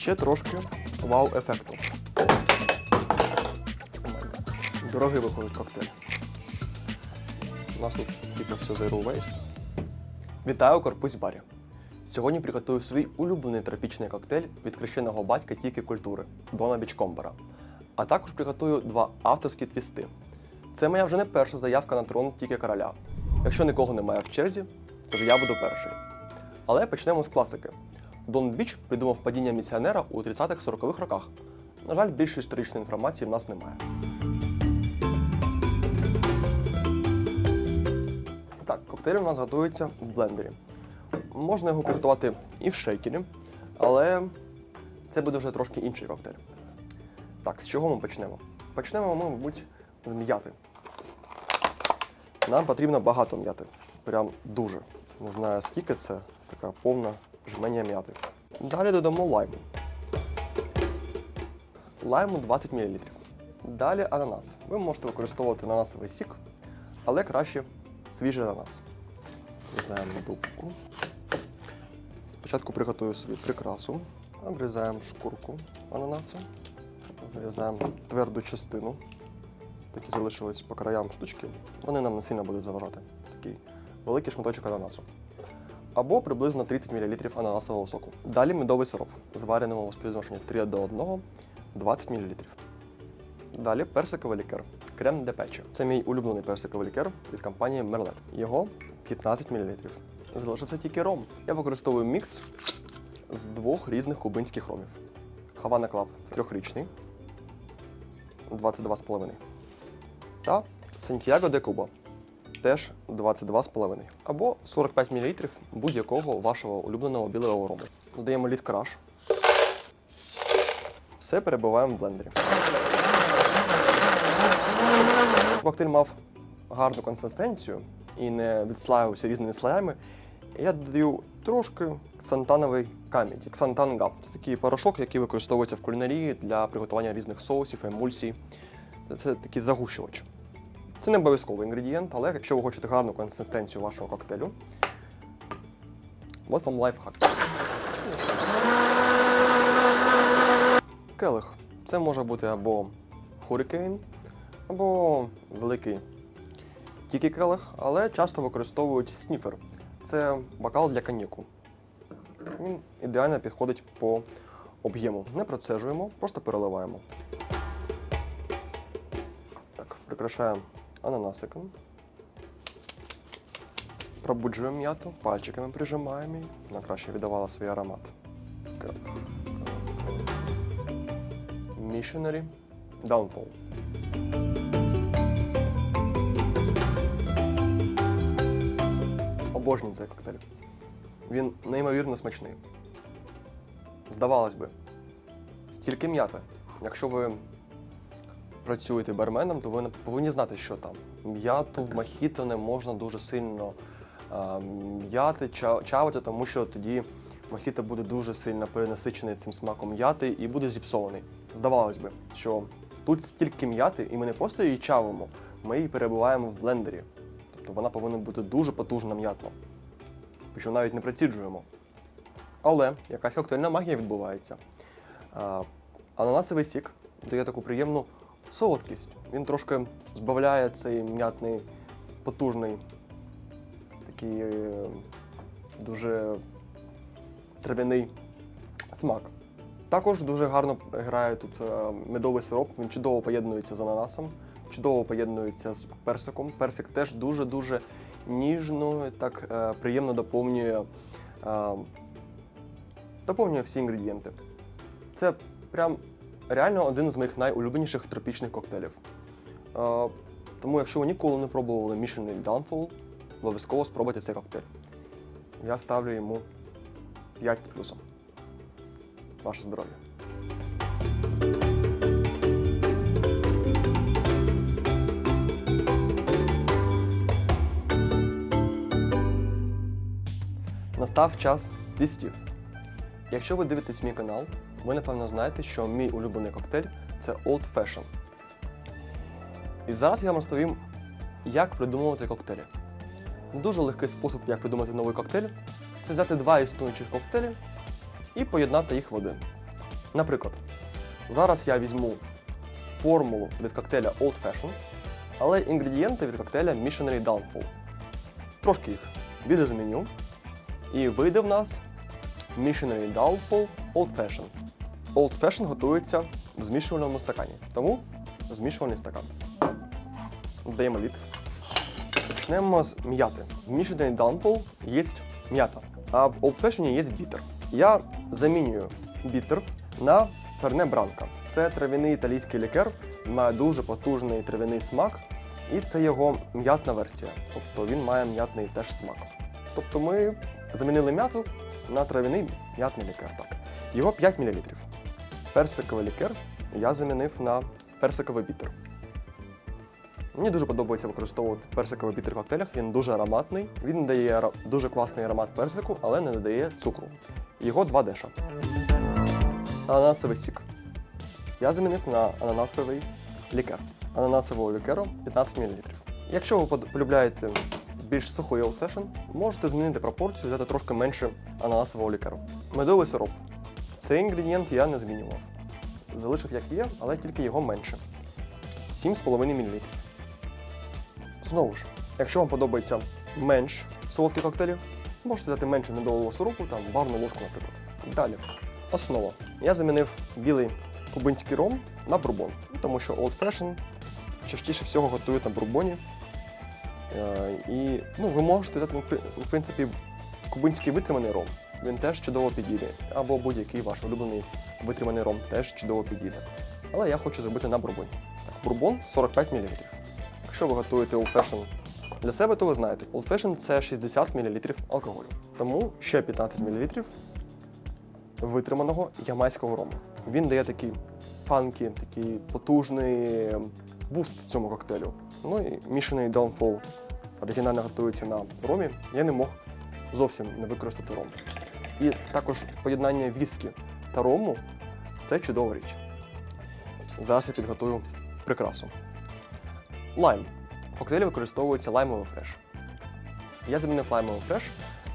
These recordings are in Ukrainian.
ще трошки вау-ефекту. Дорогий виходить коктейль. У нас тут тільки все Zero Waste. Вітаю корпус барі. Сьогодні приготую свій улюблений тропічний коктейль від хрещеного батька тільки культури Дона Бічкомбера. А також приготую два авторські твісти. Це моя вже не перша заявка на трон тільки короля. Якщо нікого немає в черзі, то я буду перший. Але почнемо з класики. Дон Біч придумав падіння місіонера у 30-40-х роках. На жаль, більше історичної інформації в нас немає. Так, коктейль у нас готується в блендері. Можна його приготувати і в шейкері, але це буде вже трошки інший коктейль. Так, з чого ми почнемо? Почнемо ми, мабуть, з м'яти. Нам потрібно багато м'яти. Прям дуже. Не знаю скільки це, така повна жменя м'яти. Далі додамо лайму. Лайму 20 мл. Далі ананас. Ви можете використовувати ананасовий сік, але краще свіжий ананас. Врізаємо дубку. Спочатку приготую собі прикрасу. Обрізаємо шкурку ананасу. Вирізаємо тверду частину. Такі залишились по краям штучки. Вони нам не сильно будуть заважати. Такий великий шматочок ананасу. Або приблизно 30 мл ананасового соку. Далі медовий сироп, звареного у співвідношенні 3 до 1, 20 мл. Далі персиковий лікер. Крем де пече. Це мій улюблений персиковий лікер від компанії Merlet. Його 15 мл. Залишився тільки ром. Я використовую мікс з двох різних кубинських ромів. Havana Club трьохрічний 22,5. Та Santiago de Cuba теж 22,5. Або 45 мл будь-якого вашого улюбленого білого рому. Додаємо лід краш. Все перебиваємо в блендері. Коктейль мав гарну консистенцію і не відслаювався різними слоями. Я додаю трошки ксантановий камінь, ксантангап. Це такий порошок, який використовується в кулінарії для приготування різних соусів, емульсій. Це такий загущувач. Це не обов'язковий інгредієнт, але якщо ви хочете гарну консистенцію вашого коктейлю, от вам лайфхак. Келих. Це може бути або хурикейн, або великий тільки келих, але часто використовують сніфер. Це бокал для коньяку. Він ідеально підходить по об'єму. Не процежуємо, просто переливаємо. Так, прикрашаємо ананасиком. Пробуджуємо м'яту, пальчиками прижимаємо її. Вона краще віддавала свій аромат. Missionary Downfall. Обожнюю цей коктейль. Він неймовірно смачний. Здавалось би, стільки м'яти. Якщо ви працюєте барменом, то ви повинні знати, що там. М'яту в мохіто не можна дуже сильно м'яти, чавити, тому що тоді мохіто буде дуже сильно перенасичений цим смаком м'яти і буде зіпсований. Здавалось би, що тут стільки м'яти, і ми не просто її чавимо, ми її перебуваємо в блендері. Тобто вона повинна бути дуже потужна м'ятна. Причому навіть не приціджуємо. Але якась коктейльна магія відбувається. Ананасовий сік дає таку приємну солодкість. Він трошки збавляє цей м'ятний, потужний, такий е, дуже трав'яний смак. Також дуже гарно грає тут е, медовий сироп, він чудово поєднується з ананасом, чудово поєднується з персиком. Персик теж дуже-дуже ніжно, так е, приємно доповнює, доповнює всі інгредієнти. Це прям реально один з моїх найулюбленіших тропічних коктейлів. Е, тому, якщо ви ніколи не пробували Mission Downfall, обов'язково спробуйте цей коктейль. Я ставлю йому 5 з плюсом. Ваше здоров'я. Настав час твістів. Якщо ви дивитесь мій канал, ви напевно знаєте, що мій улюблений коктейль це Old Fashion. І зараз я вам розповім, як придумувати коктейлі. Дуже легкий спосіб, як придумати новий коктейль, це взяти два існуючих коктейлі і поєднати їх в один. Наприклад, зараз я візьму формулу від коктейля Old Fashion, але інгредієнти від коктейля Missionary Downfall. Трошки їх відозміню. І вийде в нас Missionary Downfall Old Fashion. Old Fashion готується в змішувальному стакані. Тому змішувальний стакан. Додаємо лід. Почнемо з м'яти. В Missionary Downfall є м'ята, а в Old Fashion є бітер. Я замінюю бітер на перне бранка. Це трав'яний італійський лікер, має дуже потужний трав'яний смак, і це його м'ятна версія. Тобто він має м'ятний теж смак. Тобто ми замінили м'яту на трав'яний м'ятний лікер. Так. Його 5 мл. Персиковий лікер я замінив на персиковий бітер. Мені дуже подобається використовувати персиковий бітер в коктейлях. Він дуже ароматний. Він дає дуже класний аромат персику, але не додає цукру. Його 2 деша. Ананасовий сік. Я замінив на ананасовий лікер. Ананасового лікеру 15 мл. Якщо ви полюбляєте більш сухий fashion, можете змінити пропорцію, взяти трошки менше ананасового лікеру. Медовий сироп. Цей інгредієнт я не змінював. Залишив як є, але тільки його менше. 7,5 мл. Знову ж, якщо вам подобається менш солодкі коктейлі, можете взяти менше медового сиропу, там барну ложку, наприклад. Далі. Основа. Я замінив білий кубинський ром на бурбон, тому що Old Fashion частіше всього готують на бурбоні. Е, І ну, ви можете взяти, в принципі, кубинський витриманий ром. Він теж чудово підійде. Або будь-який ваш улюблений витриманий ром теж чудово підійде. Але я хочу зробити на бурбоні. Так, бурбон 45 мл. Якщо ви готуєте Old Fashion для себе, то ви знаєте, Old Fashion – це 60 мл алкоголю. Тому ще 15 мл витриманого ямайського рому. Він дає такий фанкі, такий потужний буст цьому коктейлю. Ну і мішаний Downfall оригінально готується на ромі. Я не мог зовсім не використати ром. І також поєднання віскі та рому це чудова річ. Зараз я підготую прикрасу. Лайм. В коктейлі використовується лаймовий фреш. Я замінив лаймовий фреш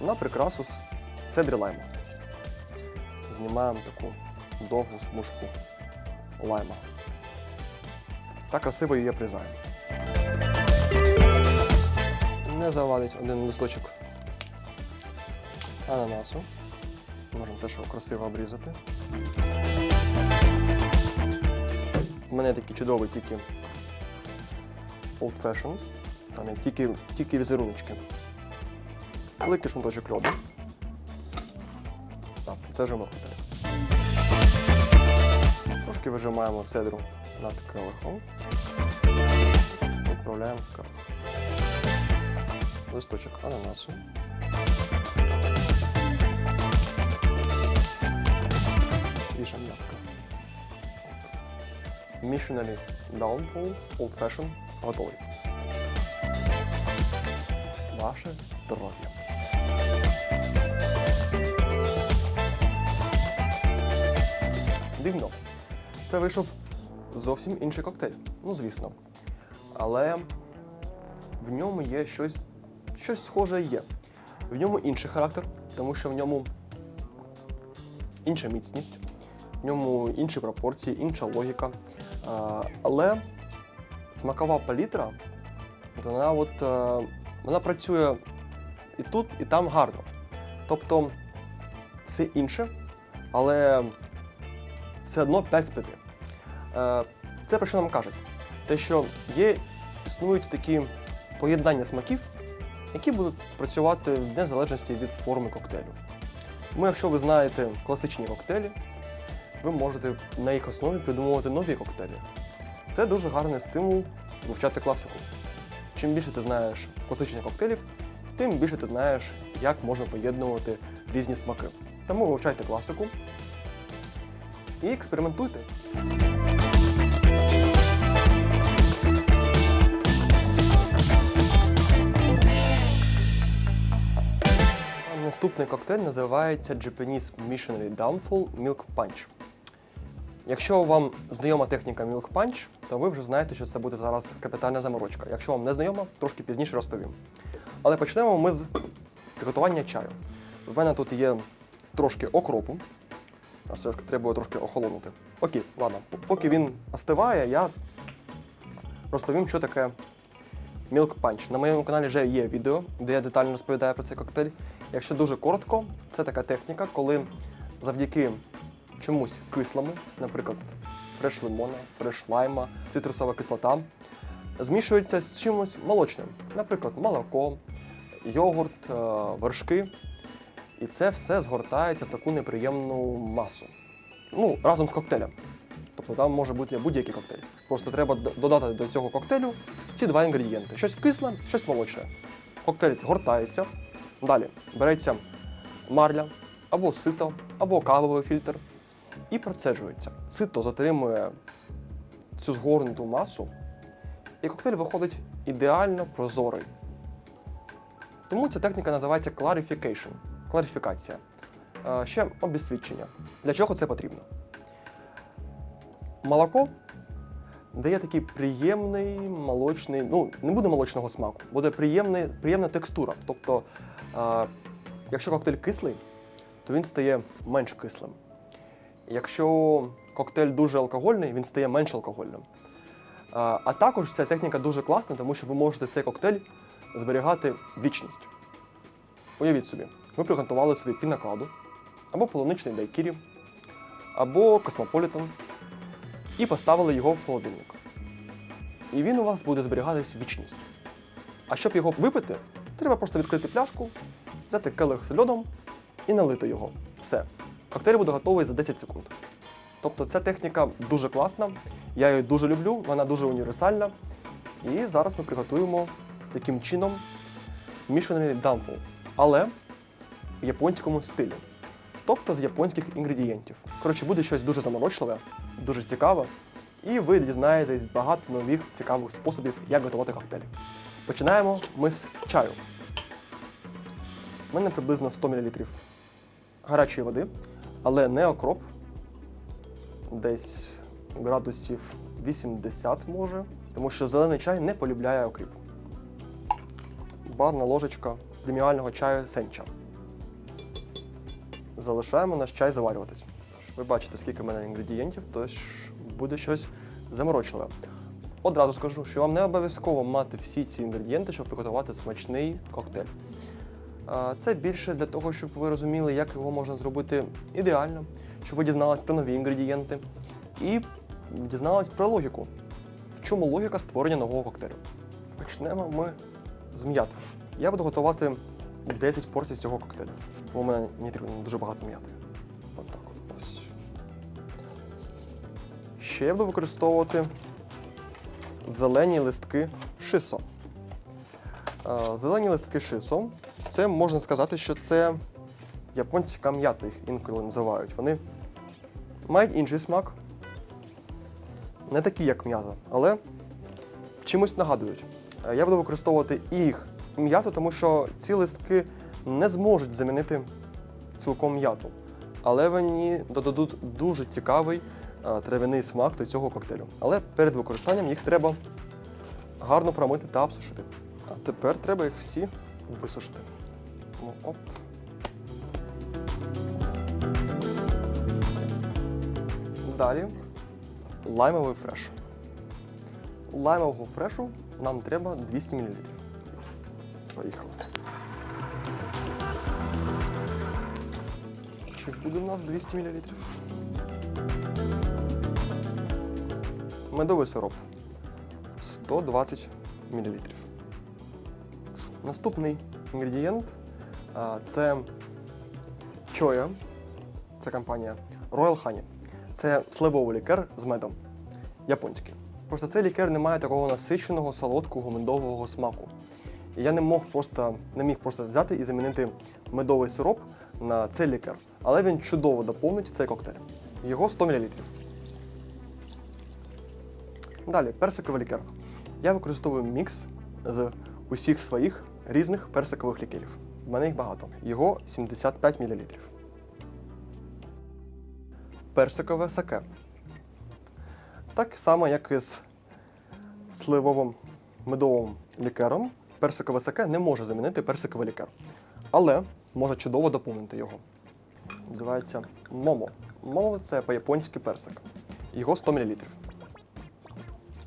на прикрасу з цедрі лайму. Знімаємо таку довгу смужку лайма. Та красиво її обрізаємо. Не завадить один листочок ананасу. Можемо теж його красиво обрізати. У мене такі чудові тільки Old Fashion. Там є тільки, тільки візеруночки. Великий шматочок льоду. Так, це вже коктейль. Трошки вижимаємо цедру над келихом. Відправляємо в. Листочок ананасу. Ріжемо ябка. Missionary Downfall Old Fashion готовий. Ваше здоров'я! Дивно. Це вийшов зовсім інший коктейль. Ну, звісно. Але в ньому є щось, щось схоже є. В ньому інший характер, тому що в ньому інша міцність, в ньому інші пропорції, інша логіка. Але смакова палітра, вона, от, е, вона працює і тут, і там гарно. Тобто все інше, але все одно 5 з 5. Е, Це про що нам кажуть? Те, що є, існують такі поєднання смаків, які будуть працювати в незалежності від форми коктейлю. Тому, якщо ви знаєте класичні коктейлі, ви можете на їх основі придумувати нові коктейлі. Це дуже гарний стимул вивчати класику. Чим більше ти знаєш класичних коктейлів, тим більше ти знаєш, як можна поєднувати різні смаки. Тому вивчайте класику і експериментуйте. Наступний коктейль називається Japanese Missionary Downfall Milk Punch. Якщо вам знайома техніка Milk Punch, то ви вже знаєте, що це буде зараз капітальна заморочка. Якщо вам не знайома, трошки пізніше розповім. Але почнемо ми з приготування чаю. В мене тут є трошки окропу, А все ж треба трошки охолонути. Окей, ладно. Поки він остиває, я розповім, що таке Milk Punch. На моєму каналі вже є відео, де я детально розповідаю про цей коктейль. Якщо дуже коротко, це така техніка, коли завдяки чомусь кислому, наприклад, фреш лимона, фреш лайма, цитрусова кислота, змішується з чимось молочним, наприклад, молоко, йогурт, е, вершки. І це все згортається в таку неприємну масу. Ну, разом з коктейлем. Тобто там може бути будь-який коктейль. Просто треба додати до цього коктейлю ці два інгредієнти: щось кисле, щось молочне. Коктейль згортається. Далі береться марля або сито, або кавовий фільтр і процеджується. Сито затримує цю згорнуту масу, і коктейль виходить ідеально прозорий. Тому ця техніка називається clarification – кларифікація. Е, Ще обезсвідчення. Для чого це потрібно? Молоко дає такий приємний молочний, ну, не буде молочного смаку, буде приємний, приємна текстура. Тобто, е, якщо коктейль кислий, то він стає менш кислим. Якщо коктейль дуже алкогольний, він стає менш алкогольним. А, також ця техніка дуже класна, тому що ви можете цей коктейль зберігати вічність. Уявіть собі, ви приготували собі пінакладу, або полуничний дайкірі, або космополітен, і поставили його в холодильник. І він у вас буде зберігатись вічність. А щоб його випити, треба просто відкрити пляшку, взяти келих з льодом і налити його. Все. Коктейль буде готовий за 10 секунд. Тобто ця техніка дуже класна, я її дуже люблю, вона дуже універсальна. І зараз ми приготуємо таким чином мішаний дампл, але в японському стилі. Тобто з японських інгредієнтів. Коротше, буде щось дуже заморочливе, дуже цікаве, і ви дізнаєтесь багато нових цікавих способів, як готувати коктейлі. Починаємо ми з чаю. У мене приблизно 100 мл гарячої води, але не окроп. Десь градусів 80 може, тому що зелений чай не полюбляє окріп. Барна ложечка преміального чаю сенча. Залишаємо наш чай заварюватись. Ви бачите, скільки в мене інгредієнтів, тож буде щось заморочливе. Одразу скажу, що вам не обов'язково мати всі ці інгредієнти, щоб приготувати смачний коктейль. Це більше для того, щоб ви розуміли, як його можна зробити ідеально, щоб ви дізналися про нові інгредієнти і дізнались про логіку. В чому логіка створення нового коктейлю? Почнемо ми з м'яти. Я буду готувати 10 порцій цього коктейлю. Бо у мене мені треба дуже багато м'яти. От так от ось. Ще я буду використовувати зелені листки шисо. Зелені листки шисо це можна сказати, що це японці кам'ята їх інколи називають. Вони мають інший смак, не такі, як м'ята, але чимось нагадують. Е, Я буду використовувати і їх і м'яту, тому що ці листки не зможуть замінити цілком м'яту. Але вони додадуть дуже цікавий е, трав'яний смак до цього коктейлю. Але перед використанням їх треба гарно промити та обсушити. А тепер треба їх всі висушити. Ну, оп. Далі лаймовий фреш. Лаймового фрешу нам треба 200 мл. Поїхали. Чи буде в нас 200 мл? Медовий сироп 120 мл. Наступний інгредієнт це чоя. Це компанія Royal Honey. Це сливовий лікер з медом. Японський. Просто цей лікер не має такого насиченого, солодкого, медового смаку. І я не мог просто не міг просто взяти і замінити медовий сироп на цей лікер. Але він чудово доповнить цей коктейль. Його 100 мл. Далі персиковий лікер. Я використовую мікс з усіх своїх різних персикових лікерів. В мене їх багато. Його 75 мл. Персикове саке. Так само, як і з сливовим медовим лікером, персикове саке не може замінити персиковий лікер. Але може чудово доповнити його. Називається момо. Молот це по-японськи персик. Його 100 мл.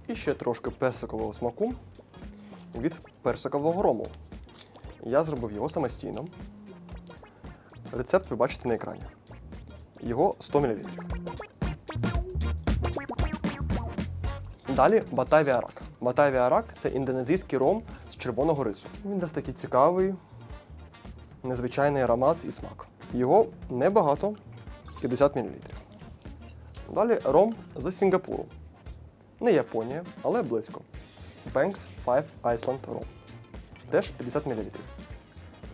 І ще трошки персикового смаку від персикового рому. Я зробив його самостійно. Рецепт ви бачите на екрані. Його 100 мл. Далі Батавія Рак. Батавія Рак це індонезійський ром з червоного рису. Він дасть такий цікавий, незвичайний аромат і смак. Його небагато 50 мл. Далі ром з Сінгапуру. Не Японія, але близько. Banks 5 Iceland Rom. Теж 50 мл.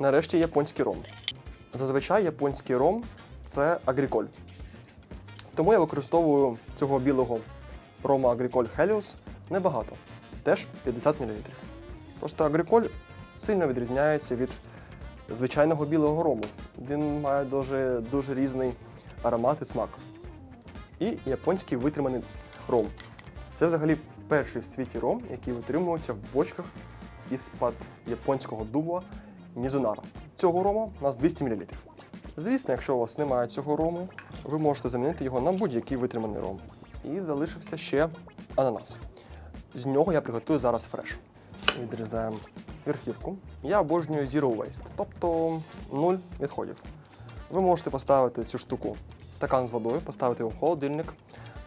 Нарешті японський ром. Зазвичай японський ром це агріколь. Тому я використовую цього білого рома Агріколь Helios небагато. Теж 50 мл. Просто агріколь сильно відрізняється від звичайного білого рому. Він має дуже, дуже різний аромат і смак. І японський витриманий ром. Це взагалі перший в світі ром, який витримується в бочках із-пад японського дуба Мізунара. Цього рому у нас 200 мл. Звісно, якщо у вас немає цього рому, ви можете замінити його на будь-який витриманий ром. І залишився ще ананас. З нього я приготую зараз фреш. Відрізаємо верхівку. Я обожнюю Zero Waste, тобто нуль відходів. Ви можете поставити цю штуку в стакан з водою, поставити його в холодильник,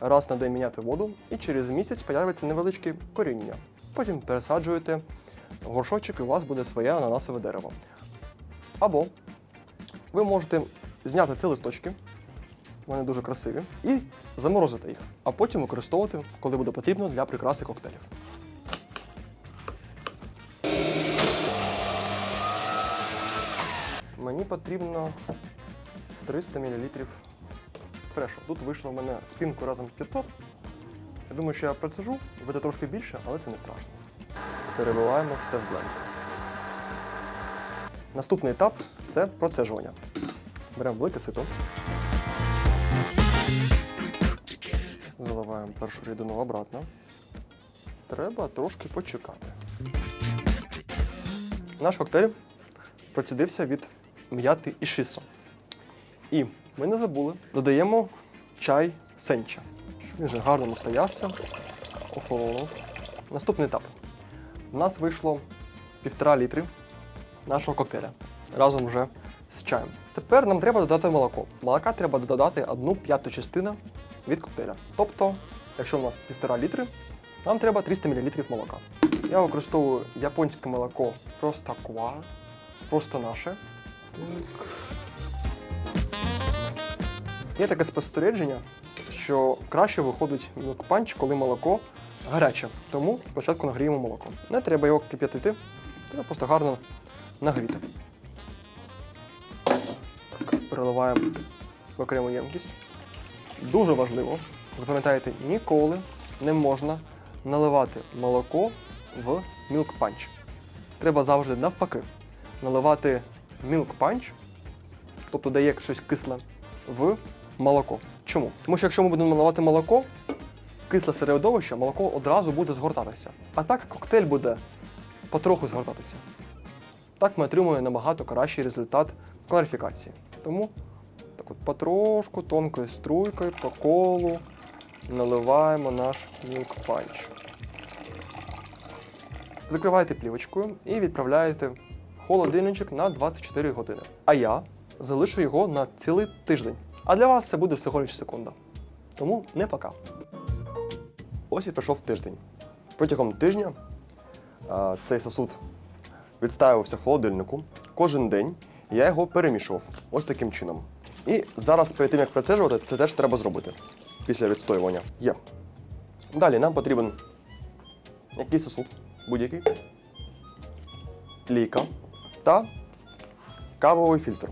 раз на день міняти воду, і через місяць появиться невеличке коріння. Потім пересаджуєте горшочок, і у вас буде своє ананасове дерево. Або ви можете зняти ці листочки, вони дуже красиві, і заморозити їх, а потім використовувати, коли буде потрібно для прикраси коктейлів. Мені потрібно 300 мл фрешу. Тут вийшло в мене спінку разом 500. Я думаю, що я процежу, буде трошки більше, але це не страшно. Перебиваємо все в бленді. Наступний етап це процежування. Беремо велике сито. Заливаємо першу рідину обратно. Треба трошки почекати. Наш коктейль процідився від м'яти і шисо. І ми не забули, додаємо чай сенча. Він вже гарно настоявся, охолонув. Наступний етап. У нас вийшло півтора літри нашого коктейля разом вже з чаєм. Тепер нам треба додати молоко. Молока треба додати одну п'яту частину від коктейля. Тобто, якщо у нас півтора літри, нам треба 300 мл молока. Я використовую японське молоко просто куа, просто наше. Є таке спостереження, що краще виходить milk панч, коли молоко гаряче. Тому спочатку нагріємо молоко. Не треба його кип'ятити, треба просто гарно нагріти. Переливаємо в окрему ємкість. Дуже важливо, запам'ятайте, ніколи не можна наливати молоко в milk панч. Треба завжди навпаки наливати milk панч, тобто дає щось кисле, в молоко. Чому? Тому що якщо ми будемо наливати молоко, кисле середовище, молоко одразу буде згортатися. А так коктейль буде потроху згортатися. Так ми отримуємо набагато кращий результат кларифікації. Тому так от потрошку, тонкою струйкою по колу наливаємо наш milk панч. Закриваєте плівочкою і відправляєте в холодильничок на 24 години. А я залишу його на цілий тиждень. А для вас це буде всього лише секунда. Тому не пока. Ось і пройшов тиждень. Протягом тижня а, цей сосуд відстаювався в холодильнику. Кожен день я його перемішував ось таким чином. І зараз, перед тим як процежувати, це теж треба зробити після відстоювання. Є. Далі нам потрібен якийсь сосуд, будь-який, лійка та кавовий фільтр.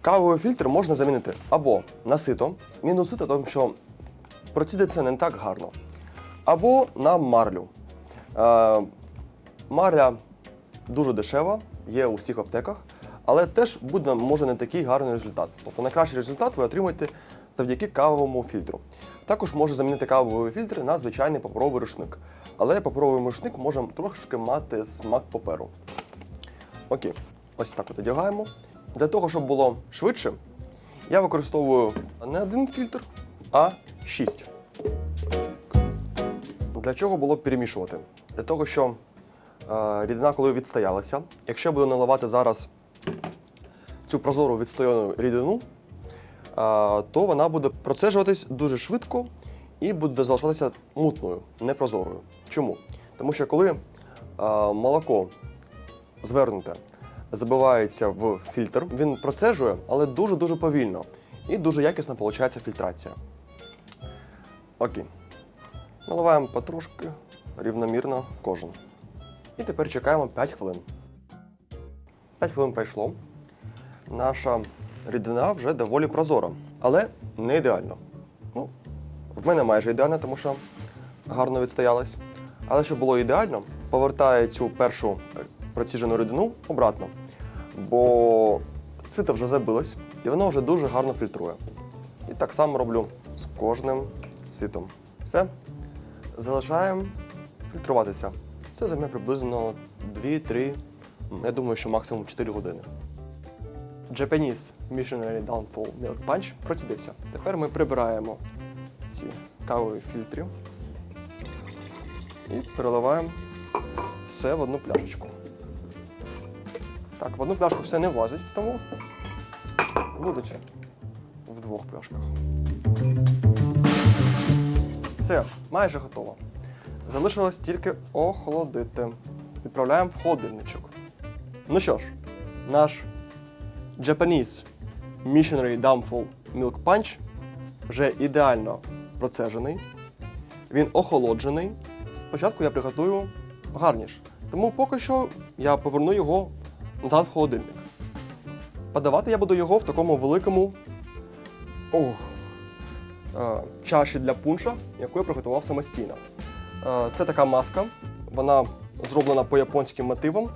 Кавовий фільтр можна замінити або на сито, мінус сито, тому що процідиться не так гарно, або на марлю. Е, марля дуже дешева, є у всіх аптеках, але теж буде може не такий гарний результат. Тобто найкращий результат ви отримаєте завдяки кавовому фільтру. Також може замінити кавовий фільтр на звичайний паперовий рушник. Але паперовий рушник може трошки мати смак паперу. Окей, ось так от одягаємо. Для того, щоб було швидше Я використовую не один фільтр, а шість. Для чого було б перемішувати? Для того, що е, рідина, коли відстоялася, якщо буду наливати зараз цю прозору відстояну рідину, е, то вона буде процежуватись дуже швидко і буде залишатися мутною, непрозорою. Чому? Тому що коли е, молоко звернуте забивається в фільтр, він процежує, але дуже-дуже повільно. І дуже якісно виходить фільтрація. Окей. Наливаємо потрошки, рівномірно кожен. І тепер чекаємо 5 хвилин. 5 хвилин пройшло. Наша рідина вже доволі прозора, але не ідеально. Ну, в мене майже ідеально, тому що гарно відстоялась. Але щоб було ідеально, повертаю цю першу проціжену рідину обратно. Бо сито вже забилось, і воно вже дуже гарно фільтрує. І так само роблю з кожним ситом. Все. Залишаємо фільтруватися. Це займе приблизно 2-3, я думаю, що максимум 4 години. Japanese Missionary Downfall Milk Punch процідився. Тепер ми прибираємо ці кавові фільтри і переливаємо все в одну пляшечку. Так, в одну пляшку все не влазить, тому будуть в двох пляшках. Все, майже готово. Залишилось тільки охолодити. Відправляємо в холодильничок. Ну що ж, наш Japanese Missionary Downfall Milk Punch вже ідеально процежений. Він охолоджений. Спочатку я приготую гарніш. Тому поки що я поверну його назад в холодильник. Подавати я буду його в такому великому ох, чаші для пунша, яку я приготував самостійно. Е, Це така маска, вона зроблена по японським мотивам.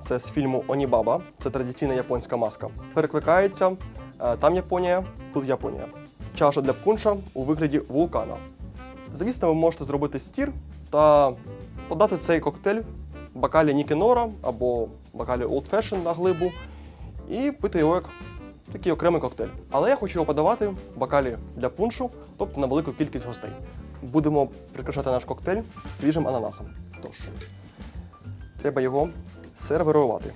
Це з фільму Онібаба. Це традиційна японська маска. Перекликається е, там Японія, тут Японія. Чаша для пунша у вигляді вулкана. Звісно, ви можете зробити стір та подати цей коктейль в бокалі Нікенора або бокалі Old Fashion на глибу і пити його як такий окремий коктейль. Але я хочу його подавати в бокалі для пуншу, тобто на велику кількість гостей. Будемо прикрашати наш коктейль свіжим ананасом. Тож, треба його сервірувати.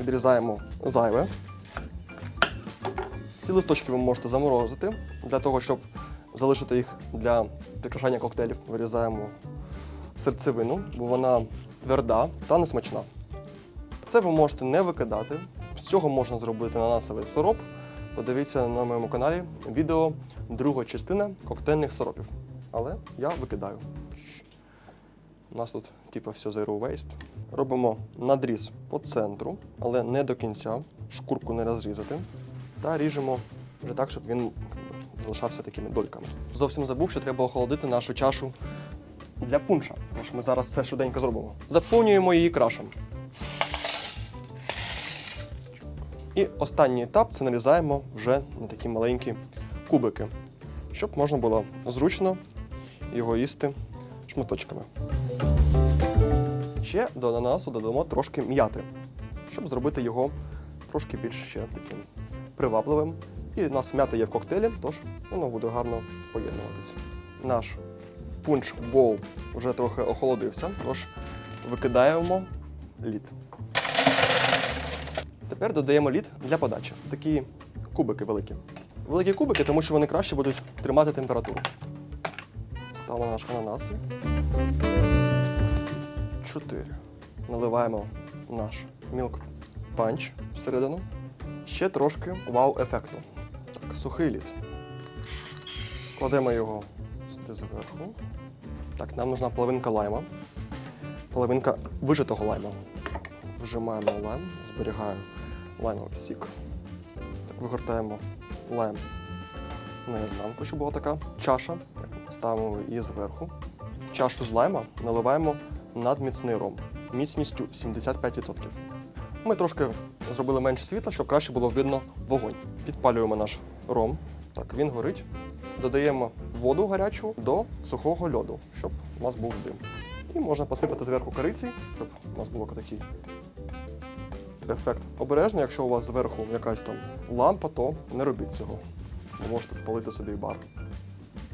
Відрізаємо зайве. Ці листочки ви можете заморозити для того, щоб залишити їх для прикрашання коктейлів. Вирізаємо серцевину, бо вона тверда та несмачна. Це ви можете не викидати. З цього можна зробити ананасовий сироп. Подивіться на моєму каналі відео друга частина коктейльних сиропів. Але я викидаю. У нас тут типу все zero waste. Робимо надріз по центру, але не до кінця, шкурку не розрізати. Та ріжемо вже так, щоб він залишався такими дольками. Зовсім забув, що треба охолодити нашу чашу для пунша. Тож ми зараз це швиденько зробимо. Заповнюємо її крашем. І останній етап це нарізаємо вже на такі маленькі кубики, щоб можна було зручно його їсти шматочками. Ще до ананасу додамо трошки м'яти, щоб зробити його трошки більш ще таким привабливим. І у нас м'ята є в коктейлі, тож воно буде гарно поєднуватися. Наш пунч боул вже трохи охолодився, тож викидаємо лід. Тепер додаємо лід для подачі. Такі кубики великі. Великі кубики, тому що вони краще будуть тримати температуру. Ставимо наш ананас. Чотири. Наливаємо наш мілк панч всередину. Ще трошки вау-ефекту. Так, сухий лід. Кладемо його зверху. Так, нам нужна половинка лайма. Половинка вижитого лайма. Вжимаємо лайм, зберігаю лаймовий сік. Так, вигортаємо лайм на ізнанку, щоб була така чаша. Ставимо її зверху. В чашу з лайма наливаємо надміцний ром міцністю 75%. Ми трошки зробили менше світла, щоб краще було видно вогонь. Підпалюємо наш ром. Так, він горить. Додаємо воду гарячу до сухого льоду, щоб у нас був дим. І можна посипати зверху кориці, щоб у нас було такий ефект. Обережно, якщо у вас зверху якась там лампа, то не робіть цього. ви можете спалити собі бар.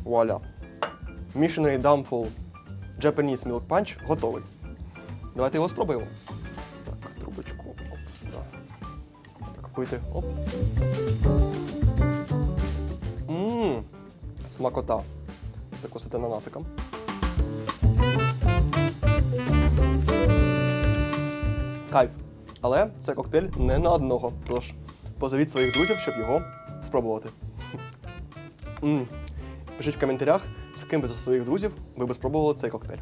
Вуаля. Missionary Downfall Japanese Milk Punch готовий. Давайте його спробуємо. Так, трубочку. Оп, сюди. Так, пити. Оп. Ммм, смакота. Закусити ананасиком. Кайф. Але це коктейль не на одного. Тож позовіть своїх друзів, щоб його спробувати. Пишіть в коментарях, з ким би за своїх друзів ви би спробували цей коктейль.